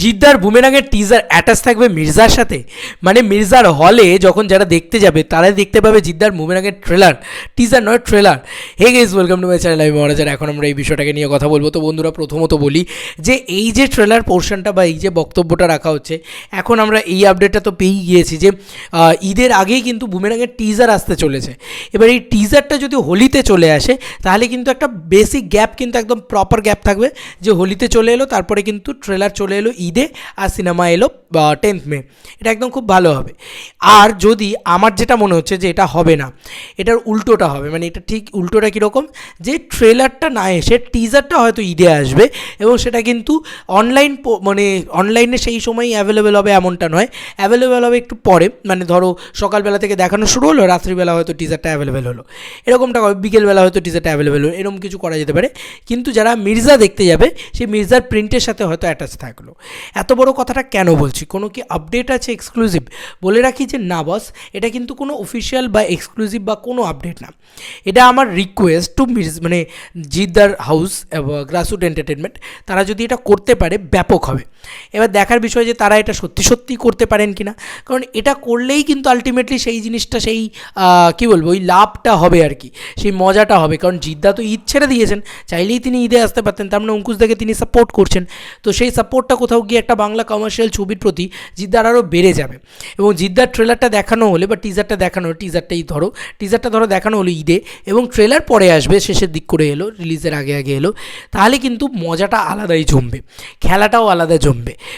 জিদ্দার বুমেরাঙের teaser attach থাকবে মির্জার সাথে। মানে মির্জার হলে যখন যারা দেখতে যাবে, তারাই দেখতে পাবে জিদ্দার বুমেরাঙের ট্রেলার টিজার নয় trailer hey guess welcome to my channel আমি মহারাজার এখন আমরা এই বিষয়টাকে নিয়ে কথা বলব। তো বন্ধুরা, প্রথমত বলি যে এই যে ট্রেলার পোর্শনটা বা এই যে বক্তব্যটা রাখা হচ্ছে, এখন আমরা এই আপডেটটা তো পেয়েই গিয়েছি যে ঈদের আগেই কিন্তু বুমেরাঙের টিজার আসতে চলেছে। এবার এই টিজারটা যদি হোলিতে চলে আসে, তাহলে কিন্তু একটা বেসিক গ্যাপ কিন্তু একদম প্রপার গ্যাপ থাকবে যে হোলিতে চলে এলো, তারপরে কিন্তু ট্রেলার চলে এলো ঈদে আর সিনেমা এলো টেন্থ মে। এটা একদম খুব ভালো হবে। আর যদি আমার যেটা মনে হচ্ছে যে এটা হবে না, এটার উল্টোটা হবে মানে এটা ঠিক উল্টোটা কীরকম যে ট্রেলারটা না এসে টিজারটা হয়তো ঈদে আসবে এবং সেটা কিন্তু অনলাইন মানে অনলাইনে সেই সময়ই অ্যাভেলেবেল হবে এমনটা নয়। অ্যাভেলেবেল হবে একটু পরে মানে ধরো সকালবেলা থেকে দেখানো শুরু হলো, রাত্রিবেলা হয়তো টিজারটা অ্যাভেলেবেল হলো। এরকমটা বিকেলবেলা হয়তো টিজারটা অ্যাভেলেবেল হলো, এরকম কিছু করা যেতে পারে। কিন্তু যারা মির্জা দেখতে যাবে, সেই মির্জার প্রিন্টের সাথে হয়তো অ্যাটাচ থাকল। এত বড় কথাটা কেন বলছি? কোনো কি আপডেট আছে এক্সক্লুসিভ বলে রাখি যে না বস এটা কিন্তু কোনো অফিসিয়াল বা এক্সক্লুসিভ বা কোনো আপডেট না। এটা আমার রিকোয়েস্ট টু মানে জিদ্দার হাউস গ্রাসরুট এন্টারটেনমেন্ট তারা যদি এটা করতে পারে, ব্যাপক হবে। এবার দেখার বিষয় যে তারা এটা সত্যি সত্যি করতে পারেন কি না কারণ এটা করলেই কিন্তু আলটিমেটলি সেই জিনিসটা সেই কী বলব, ওই লাভটা হবে আর কি, সেই মজাটা হবে, কারণ জিদ্দা তো ঈদ ছেড়ে দিয়েছেন, চাইলেই তিনি ঈদে আসতে পারতেন, তার মানে অঙ্কুশ দাকে তিনি সাপোর্ট করছেন, তো সেই সাপোর্টটা কোথাও গিয়ে একটা বাংলা কমার্শিয়াল ছবির প্রতি জিদ্দার আরও বেড়ে যাবে, এবং জিদ্দার ট্রেলারটা দেখানো হলে বা টিজারটা দেখানো টিজারটাই ধরো টিজারটা ধরো দেখানো হলো ঈদে, এবং ট্রেলার পরে আসবে, শেষের দিক করে এলো রিলিজের আগে আগে এলো, তাহলে কিন্তু মজাটা আলাদাই জমবে, খেলাটাও আলাদা জমবে।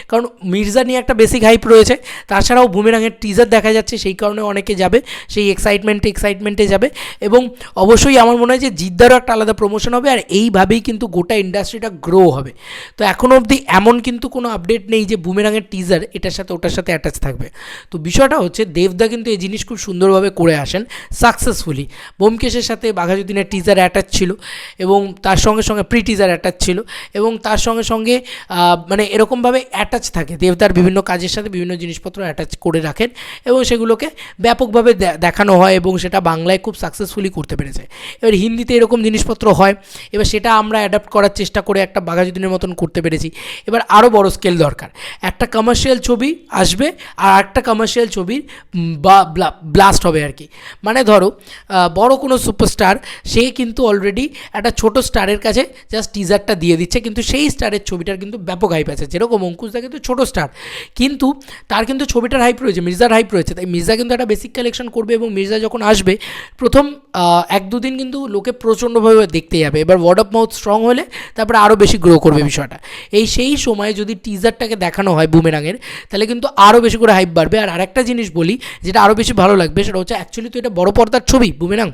কারণ মির্জা নিয়ে একটা বেসিক হাইপ রয়েছে, তাছাড়াও বুমেরাঙের টিজার দেখা যাচ্ছে, সেই কারণে অনেকে যাবে, সেই এক্সাইটমেন্টে এক্সাইটমেন্টে যাবে। এবং অবশ্যই আমার মনে হয় যে জিদ্দারও একটা আলাদা প্রমোশন হবে, আর এইভাবেই কিন্তু গোটা ইন্ডাস্ট্রিটা গ্রো হবে। তো এখনও অবধি এমন কিন্তু কোনো আপডেট নেই যে বুমেরাঙের টিজার এটার সাথে ওটার সাথে অ্যাটাচ থাকবে। তো বিষয়টা হচ্ছে, দেবদা কিন্তু এই জিনিস খুব সুন্দরভাবে করে আসেন সাকসেসফুলি বোমকেশের সাথে বাঘাযুদ্দিনের টিজার অ্যাটাচ ছিল, এবং তার সঙ্গে সঙ্গে প্রি টিজার অ্যাটাচ ছিল, এবং তার সঙ্গে সঙ্গে মানে মানে এরকমভাবে অ্যাটাচ থাকে। দেবদার বিভিন্ন কাজের সাথে বিভিন্ন জিনিসপত্র অ্যাটাচ করে রাখেন এবং সেগুলোকে ব্যাপকভাবে দেখানো হয় এবং সেটা বাংলায় খুব সাকসেসফুলি করতে পেরেছে। এবার হিন্দিতে এরকম জিনিসপত্র হয়, এবার সেটা আমরা অ্যাডাপ্ট করার চেষ্টা করে একটা বাঘাযুদ্দিনের মতন করতে পেরেছি। এবার আরও বড় স্কেল দরকার। একটা কমার্শিয়াল ছবি আসবে আর একটা কমার্শিয়াল ছবির বা ব্লাস্ট হবে আর কি। মানে ধরো বড় কোনো সুপারস্টার সে কিন্তু অলরেডি একটা ছোট স্টারের কাছে জাস্ট টিজারটা দিয়ে দিচ্ছে, কিন্তু সেই স্টারের ছবিটার কিন্তু ব্যাপক হাইপ আছে। যেরকম অঙ্কুশ দা কিন্তু ছোটো স্টার কিন্তু তার কিন্তু ছবিটার হাইপ রয়েছে, মির্জার হাইপ রয়েছে। তাই মির্জা কিন্তু একটা বেসিক কালেকশন করবে এবং মির্জা যখন আসবে, প্রথম এক দুদিন কিন্তু লোকে প্রচণ্ডভাবে দেখতে যাবে। এবার ওয়ার্ড অফ মাউথ স্ট্রং হলে তারপরে আরও বেশি গ্রো করবে বিষয়টা। এই সেই সময় যদি টিজারটাকে দেখানো হয় বুমেরাঙের তাহলে কিন্তু আরও বেশি করে হাইপ বাড়বে। আর আরেকটা জিনিস বলি, যেটা আরও বেশি ভালো লাগবে, সেটা হচ্ছে অ্যাকচুয়ালি তো এটা বড় পর্দার ছবি বুমেরাং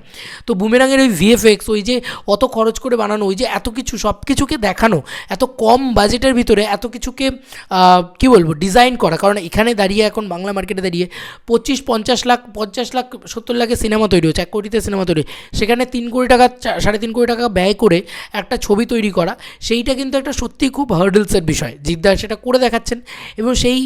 তো বুমেরাঙের ওই ভিএফএক্স ওই যে অত খরচ করে বানানো, ওই যে এত কিছু সব কিছুকে দেখানো, এত কম বাজেটের ভিতরে এত কিছুকে আহ, কি বলব ডিজাইন করা। কারণ এখানে দাঁড়িয়ে এখন বাংলা মার্কেটে দাঁড়িয়ে পঁচিশ পঞ্চাশ লাখ পঞ্চাশ লাখ সত্তর লাখের সিনেমা তৈরি হচ্ছে এক কোটিতে সিনেমা তৈরি সেখানে তিন কোটি টাকা সাড়ে তিন কোটি টাকা ব্যয় করে একটা ছবি তৈরি করা সেইটা কিন্তু একটা সত্যিই খুব হার্ডলসের বিষয়। জিদ্দার সেটা করে দেখাচ্ছেন এবং সেই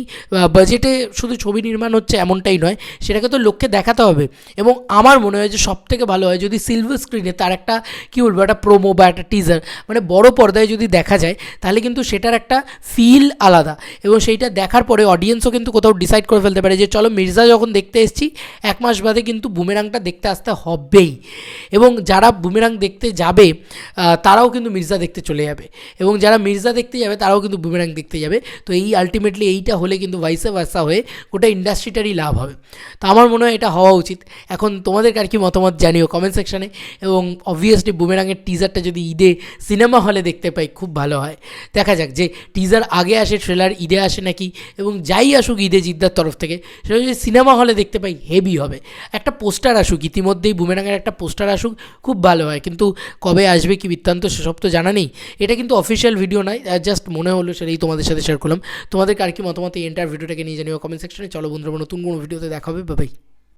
বাজেটে শুধু ছবি নির্মাণ হচ্ছে এমনটাই নয় সেটাকে তো লোককে দেখাতে হবে। এবং আমার মনে হয় যে সব থেকে ভালো হয় যদি সিলভার স্ক্রিনে তার একটা কী বলব একটা প্রোমো বা একটা টিজার মানে বড় পর্দায় যদি দেখা যায় তাহলে কিন্তু সেটার একটা ফিল আলাদা। এবং সেইটা দেখার পরে অডিয়েন্সও কিন্তু কোথাও ডিসাইড করে ফেলতে পারে যে, চলো মির্জা যখন দেখতে এসেছি, এক মাস বাদে কিন্তু বুমেরাংটা দেখতে আসতে হবেই। এবং যারা বুমেরাং দেখতে যাবে তারাও কিন্তু মির্জা দেখতে চলে যাবে। এবং যারা মির্জা দেখতে যাবে, তারাও কিন্তু বুমেরাং দেখতে যাবে। তো এই আলটিমেটলি এইটা হলে কিন্তু ভাইসে ভার্সা হয়ে গোটা ইন্ডাস্ট্রিটারই লাভ হবে। তো আমার মনে হয় এটা হওয়া উচিত। এখন তোমাদের আর কি মতামত জানিও কমেন্ট সেকশানে এবং অবভিয়াসলি বুমেরাঙের টিজারটা যদি ঈদে সিনেমা হলে দেখতে পাই, খুব ভালো হয়। দেখা যাক যে টিজার আগে আসে ট্রেলার ঈদে আসে নাকি এবং যাই আসুক ঈদে জিদ্দার তরফ থেকে, সেটা যদি সিনেমা হলে দেখতে পাই হেভি হবে। একটা পোস্টার আসুক, ইতিমধ্যেই বুমেরাঙের একটা পোস্টার আসুক, খুব ভালো হয়। কিন্তু কবে আসবে কি বৃত্তান্ত, সেসব তো জানা নেই। এটা কিন্তু অফিসিয়াল ভিডিও নয় জাস্ট মনে হলো সেটাই তোমাদের সাথে শেয়ার করলাম। তোমাদের আর কি মতামত এই এন্টার ভিডিওটাকে নিয়ে জানিও কমেন্ট সেকশনে চলো বন্ধুরা, নতুন কোনো ভিডিওতে দেখা হবে বাই